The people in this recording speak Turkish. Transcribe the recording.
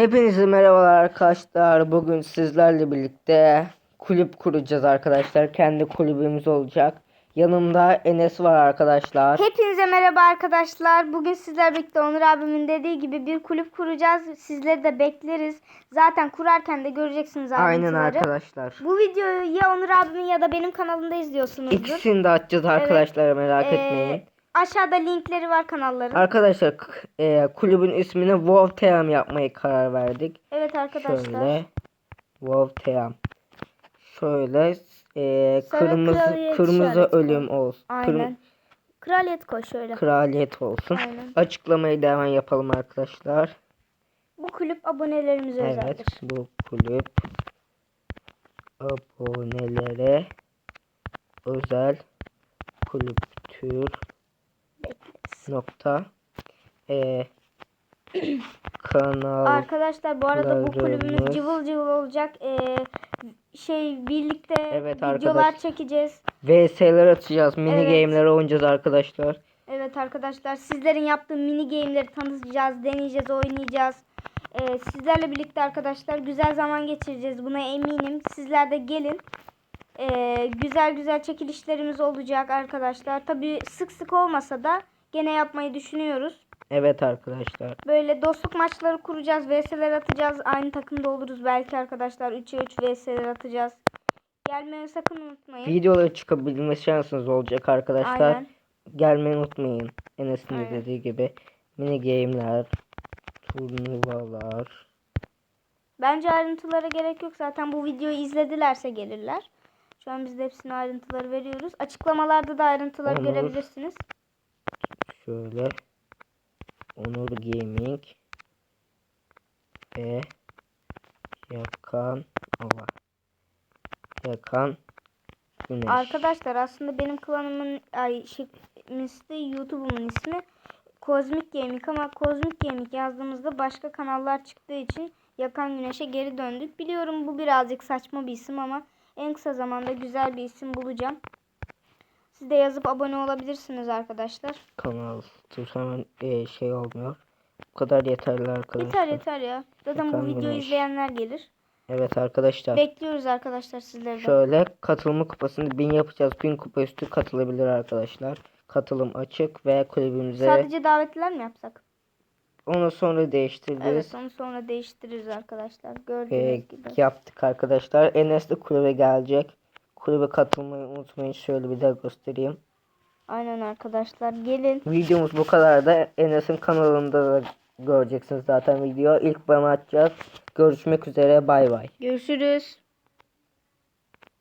Hepinize merhabalar arkadaşlar. Bugün sizlerle birlikte kulüp kuracağız arkadaşlar. Kendi kulübümüz olacak. Yanımda Enes var arkadaşlar. Hepinize merhaba arkadaşlar. Bugün sizler birlikte Onur abimin dediği gibi bir kulüp kuracağız. Sizleri de bekleriz. Zaten kurarken de göreceksiniz ayrıntıları. Aynen arkadaşlar. Bu videoyu ya Onur abimin ya da benim kanalımda izliyorsunuzdur. İkisini de açacağız arkadaşlar merak Ee, etmeyin. Aşağıda linkleri var kanalların. Arkadaşlar e, kulübün ismini Wolf Team yapmaya karar verdik. evet arkadaşlar. Şöyle Wolf Team. Şöyle e, kırmızı kırmızı ölüm olsun. Kırm- Aynen. Kraliyet koy şöyle. kraliyet olsun. Aynen. Açıklamayı da hemen yapalım arkadaşlar. Bu kulüp abonelerimize Evet özeldir. bu kulüp abonelere özel kulüptür. Nokta e, kanal Arkadaşlar bu arada bu kulübümüz cıvıl cıvıl olacak. Ee, şey birlikte Evet videolar arkadaş. çekeceğiz. VS'ler atacağız mini Evet. game'ler oynayacağız arkadaşlar Evet arkadaşlar sizlerin yaptığı mini game'leri tanıtacağız, deneyeceğiz, oynayacağız. Ee, sizlerle birlikte arkadaşlar güzel zaman geçireceğiz. Buna eminim. Sizler de gelin. Ee, güzel güzel çekilişlerimiz olacak arkadaşlar. Tabi sık sık olmasa da gene yapmayı düşünüyoruz. evet arkadaşlar Böyle dostluk maçları kuracağız. VS'ler atacağız. Aynı takımda oluruz belki arkadaşlar. 3'e 3 VS'ler atacağız. Gelmeyi sakın unutmayın. videolara çıkabilme şansınız olacak arkadaşlar Aynen. gelmeyi unutmayın Enes'in Aynen. dediği gibi mini game'ler turnuvalar Bence ayrıntılara gerek yok. Zaten bu videoyu izledilerse gelirler. Şu an biz de hepsine ayrıntıları veriyoruz. Açıklamalarda da ayrıntıları Onur. görebilirsiniz. Şöyle. Onur Gaming. Ve Yakan Ava. Yakan Güneş. Arkadaşlar aslında benim klanımın ay şey, ismi YouTube'umun ismi Kozmik Gaming ama Kozmik Gaming yazdığımızda başka kanallar çıktığı için Yakan Güneş'e geri döndük. Biliyorum bu birazcık saçma bir isim ama en kısa zamanda güzel bir isim bulacağım. Siz de yazıp abone olabilirsiniz arkadaşlar. kanal hemen e, şey olmuyor. Bu kadar yeterli arkadaşlar. Yeter yeter ya. Zaten bu videoyu izleyenler gelir. Evet arkadaşlar. Bekliyoruz arkadaşlar sizleri de. Şöyle katılma kupasını 1000 yapacağız. 1000 kupa üstü katılabilir arkadaşlar. Katılım açık ve kulübümüze Sadece davetliler mi yapsak? onu sonra değiştiririz. Evet onu sonra değiştiririz arkadaşlar. Gördüğünüz Ee, gibi. yaptık arkadaşlar. Enes de kulübe gelecek. Kulübe katılmayı unutmayın. Şöyle bir daha göstereyim. Aynen arkadaşlar gelin. Videomuz bu kadar da Enes'in kanalında da göreceksiniz zaten video. İlk bana atacağız. Görüşmek üzere. Bay bay. Görüşürüz.